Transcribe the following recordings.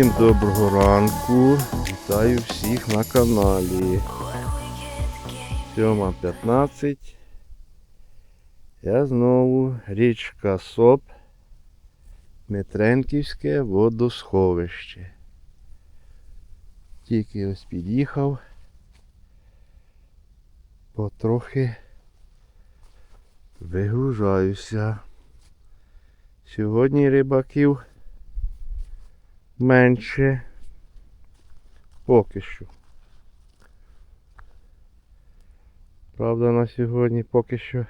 Всім доброго ранку. Вітаю всіх на каналі. 7.15. Я знову річка Соп. Метренківське водосховище. Тільки ось під'їхав. Потрохи вигружаюся. Сьогодні рибаків менше поки що. Правда, на сьогодні поки що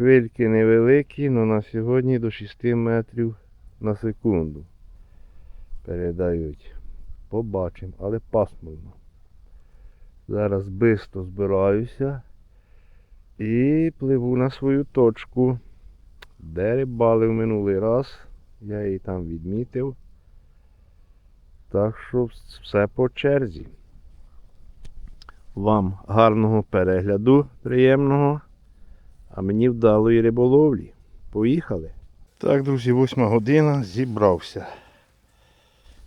хвильки невеликі, але на сьогодні до 6 метрів на секунду передають. Побачимо, але пасмурно. Зараз бисто збираюся і пливу на свою точку, де рибалив минулий раз. Я її там відмітив. Так що все по черзі. Вам гарного перегляду, приємного, а мені вдалої риболовлі. Поїхали. Так, друзі, восьма година, зібрався.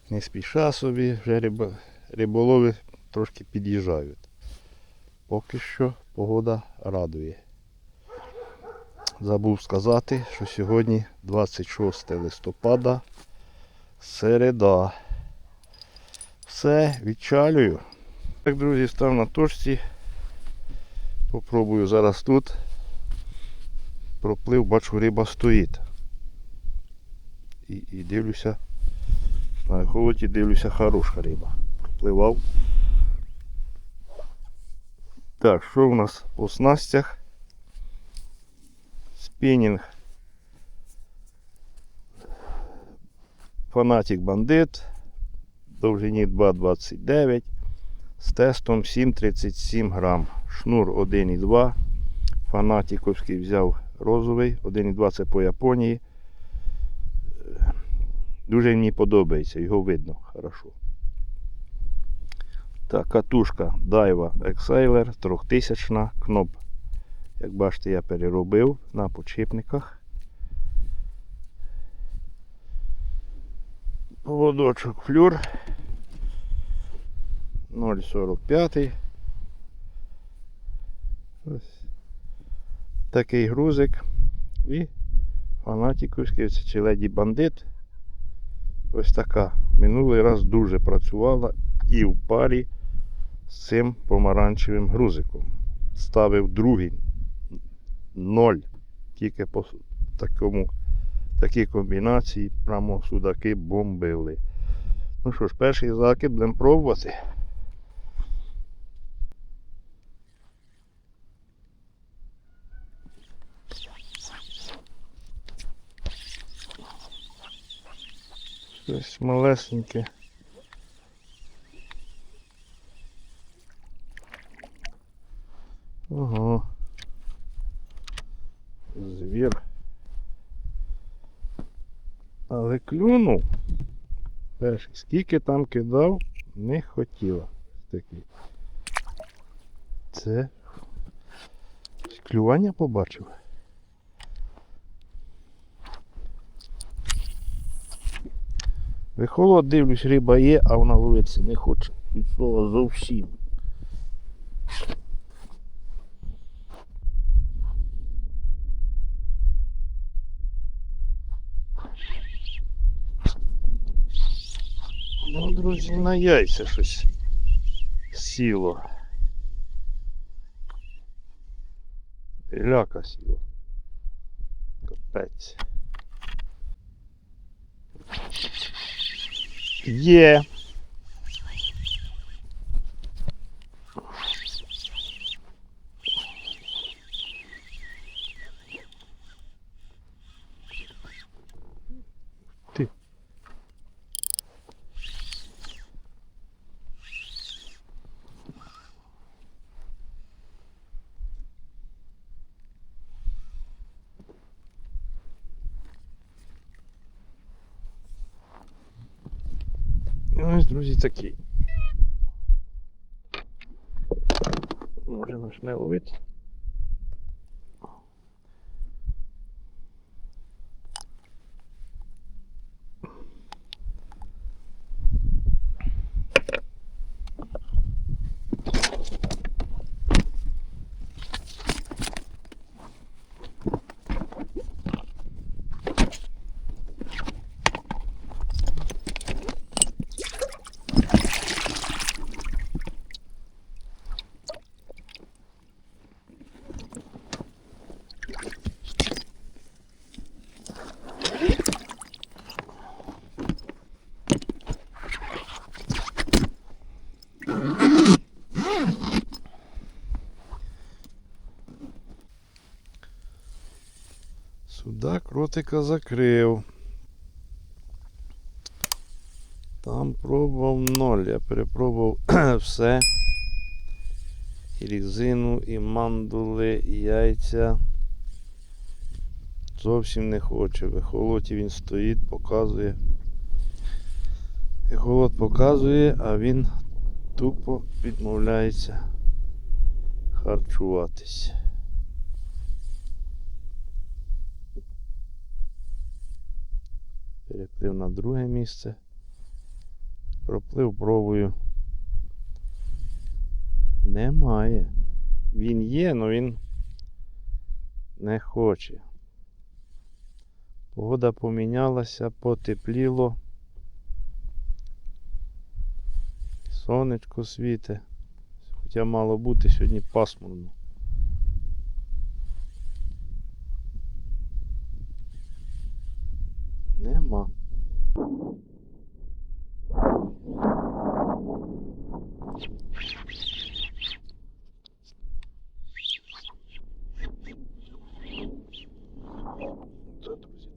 Не спіша собі, вже риболови трошки під'їжджають. Поки що погода радує. Забув сказати, що сьогодні 26 листопада, середа. Все, відчалюю. Так, друзі, став на точці. Попробую зараз тут. Проплив, бачу, риба стоїть. І, і дивлюся. На холоді дивлюся, хороша риба. Пропливав. Так, що в нас по снастях? Спінінг. Фанатик бандит. Довжині 2,29. З тестом 7,37 грам. Шнур 1,2. Фанатиковський взяв розовий. 1,2 це по Японії. Дуже мені подобається, його видно хорошо. Так, катушка Daiwa Exailer 3000 кноп як бачите, я переробив на подшипниках. Поводочок флюр 0,45. Ось такий грузик. І фанатиківський це леді бандит. Ось така. Минулий раз дуже працювала і в парі з цим помаранчевим грузиком. Ставив другий ноль. Тільки по такому, такій комбінації прямо судаки бомбили. Ну що ж, перший закид будемо пробувати. Щось малесеньке. Клюнув. Перший. Скільки там кидав, не хотіла. Такий. Це клювання побачив. Вихолод, дивлюсь, риба є, а вона ловитися не хоче. Від слова зовсім. Ну, друзі, на яйця щось сіло. Ляка сіло. Капець. Є. Ти. Ось, друзі, такий. Може наш не Сюди кротика закрив. Там пробував ноль. Я перепробував все. І різину, і мандули, і яйця. Зовсім не хоче. В ехолоті він стоїть, показує. Ехолот показує, а він тупо відмовляється харчуватись. Переплив на друге місце. Проплив пробую. Немає. Він є, але він не хоче. Погода помінялася, потепліло. Сонечко світе. Хоча мало бути сьогодні пасмурно. Нема. Це, друзі,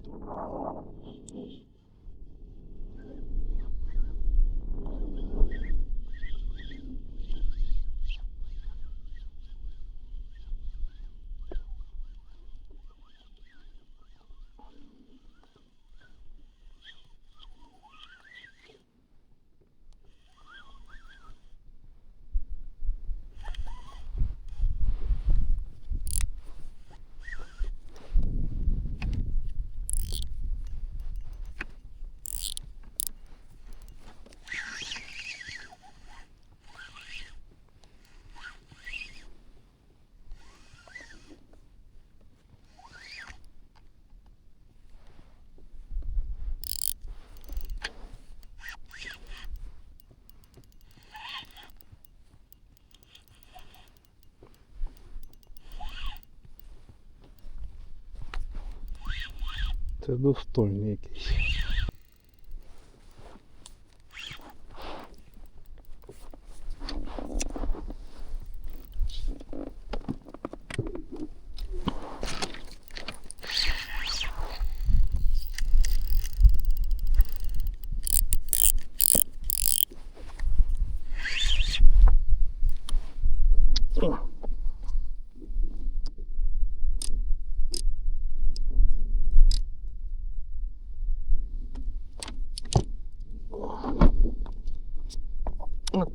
Це достойний якийсь.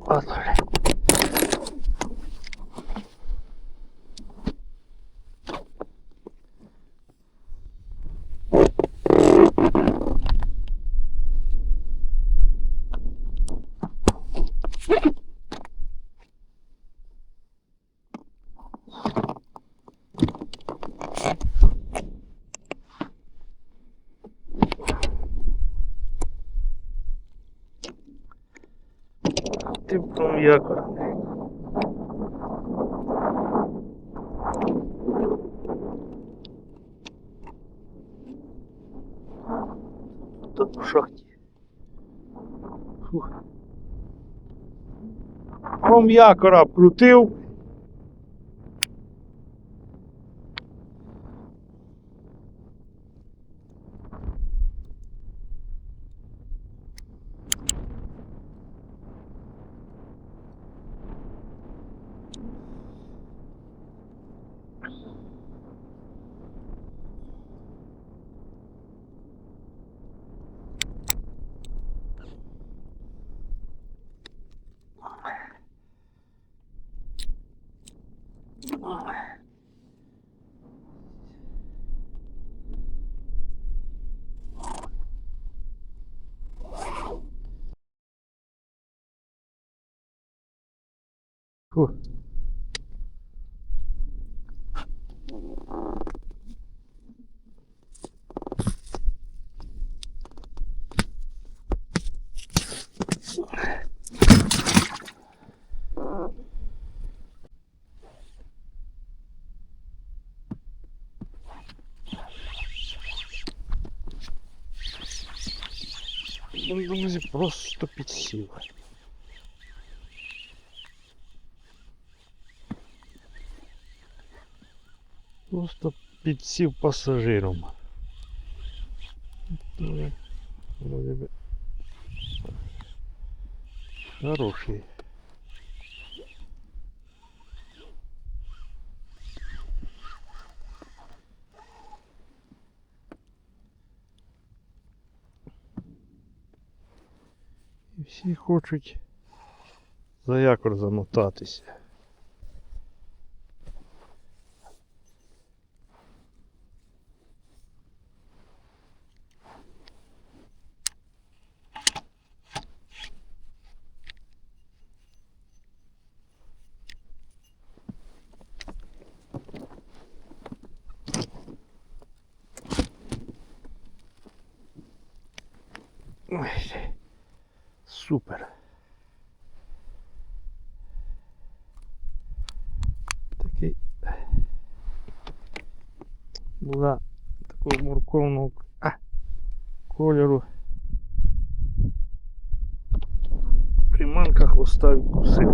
아 설레 어, якора. Тут в шахті. Фух. Ком якора крутив. Фух. Ну, друзі, просто підсів. Просто підсів пасажиром. Хороший. І всі хочуть за якор замотатися. Ой, супер. Такий була такого морковного а, кольору. Приманка хвоста відкусив.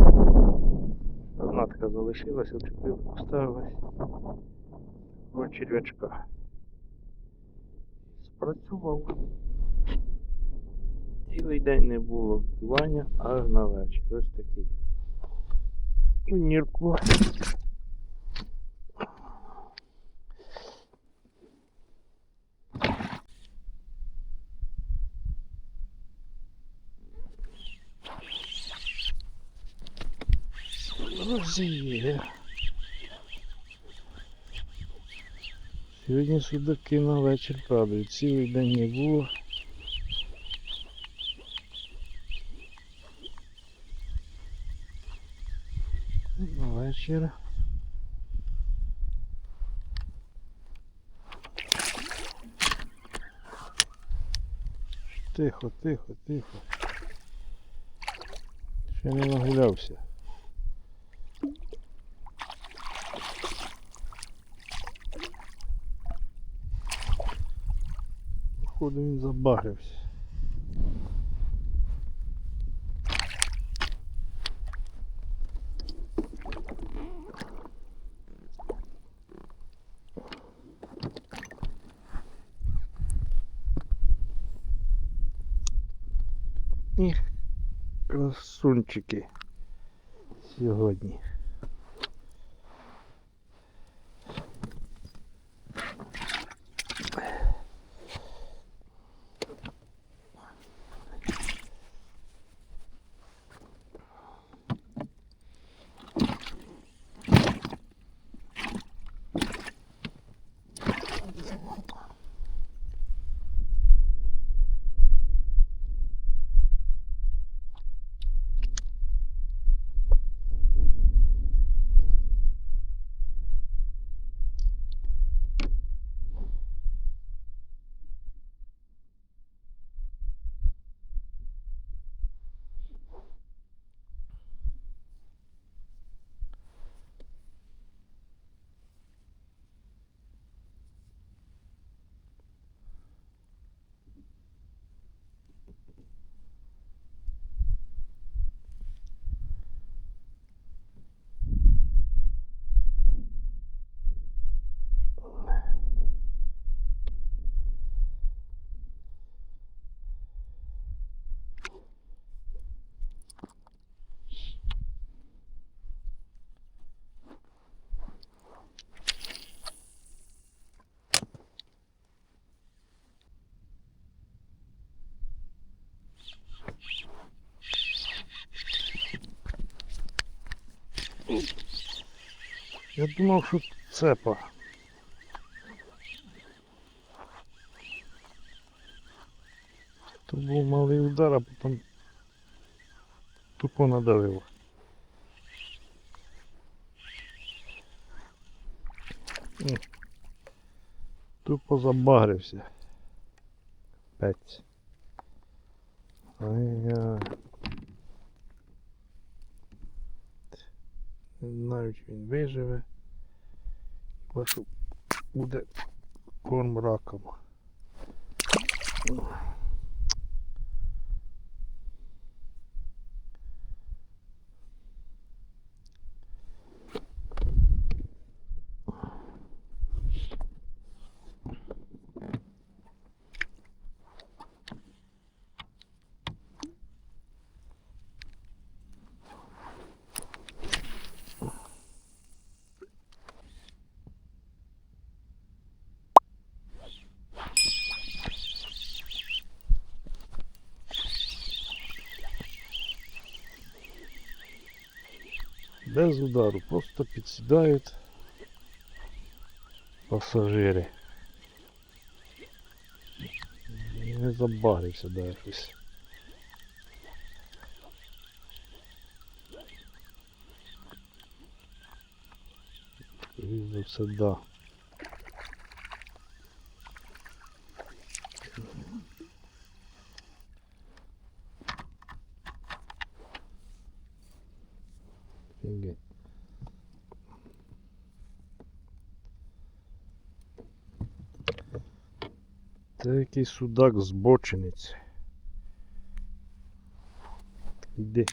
Одна така залишилася, вчепив, поставилась. Ось черв'ячка. Спрацював. Цілий день не було клювання, аж на вечір. Ось такий. Нірку. Розіє. Сьогодні судаки на вечір падають. Цілий день не було. Вечір. Тихо, тихо, тихо. Ще не нагулявся. Походу він забагрився. І красунчики сьогодні. Я думав, що цепа. То був малий удар, а потім тупо надавив. М. Тупо забагрився. Пець. Ай-яй. Не знаю, чи він виживе. Хіба що буде корм без удару, просто підсідають пасажири. Не забарився, да, якось. Скоріше за все, да. Це якийсь судак збочинець. Іди.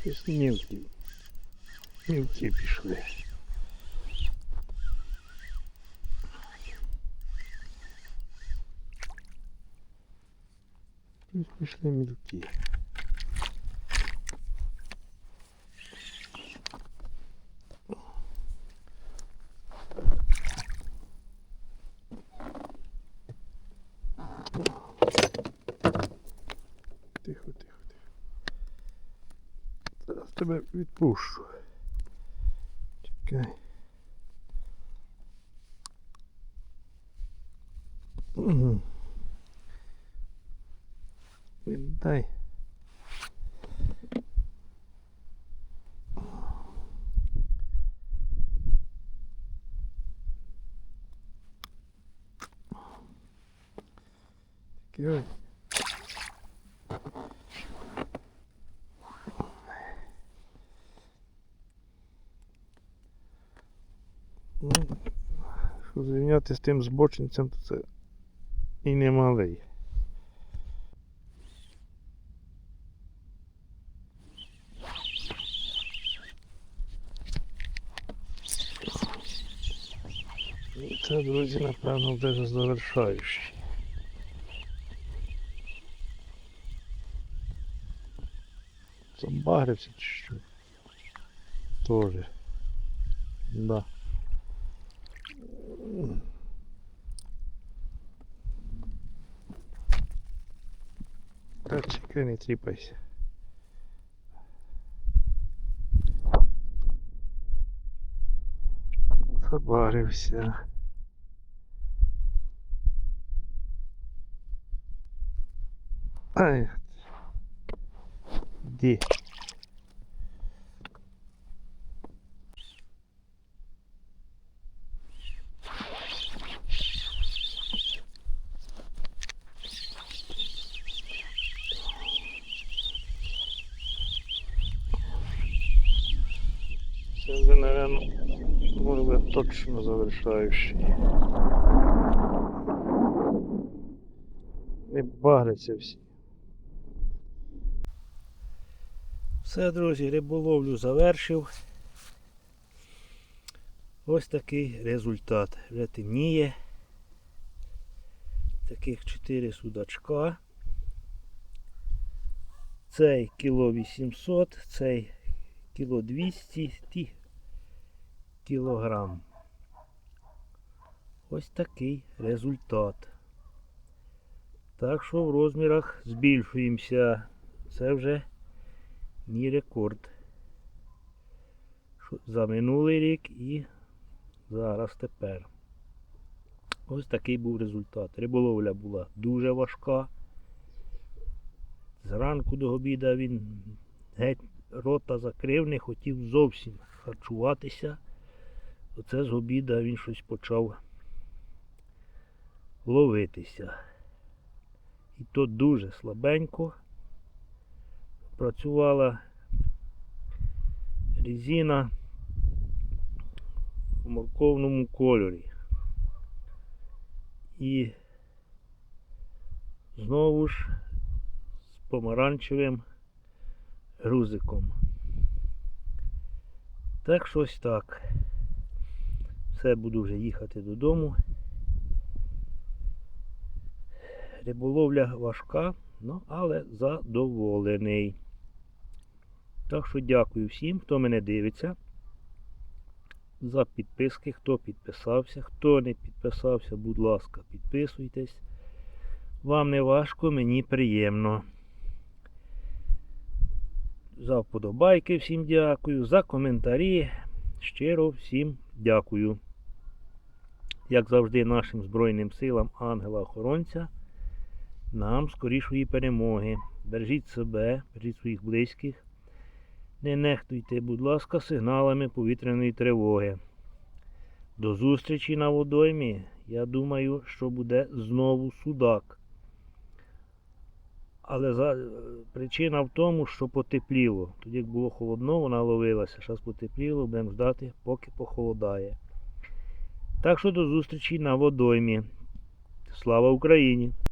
Щось мілкі. Мілкі пішли. Щось пішли мілкі. Тихо, тихо, тихо. Зараз тебе відпущу. Чекай. Віддай. Такий ось. Ну, що зрівняти з тим збочинцем, то це і не. Друзі, напевно, вже завершаючий. Забагрився чи що? Тоже. Да. Та чекай, не тріпайся. Забарився. Ай. Де? Це може точно завершаючий. Не багряться всі. Все, друзі, риболовлю завершив. Ось такий результат. Вже темніє. Таких 4 судачка. Цей кіло 800, цей кіло 200 ті кілограм. Ось такий результат. Так що в розмірах збільшуємося. Це вже мій рекорд. За минулий рік і зараз тепер. Ось такий був результат. Риболовля була дуже важка. Зранку до обіда він геть рота закрив, не хотів зовсім харчуватися. Оце з обіда він щось почав ловитися. І то дуже слабенько. Працювала резина в морковному кольорі. І знову ж з помаранчевим грузиком. Так щось так. Все буду вже їхати додому. Риболовля важка, ну, але задоволений. Так що дякую всім, хто мене дивиться. За підписки, хто підписався, хто не підписався, будь ласка, підписуйтесь. Вам не важко, мені приємно. За вподобайки всім дякую, за коментарі. Щиро всім дякую. Як завжди, нашим Збройним силам ангела-охоронця. Нам скорішої перемоги. Бережіть себе, бережіть своїх близьких. Не нехтуйте, будь ласка, сигналами повітряної тривоги. До зустрічі на водоймі. Я думаю, що буде знову судак. Але за... причина в тому, що потепліло. Тоді як було холодно, вона ловилася. Зараз потепліло, будемо ждати, поки похолодає. Так що до зустрічі на водоймі. Слава Україні!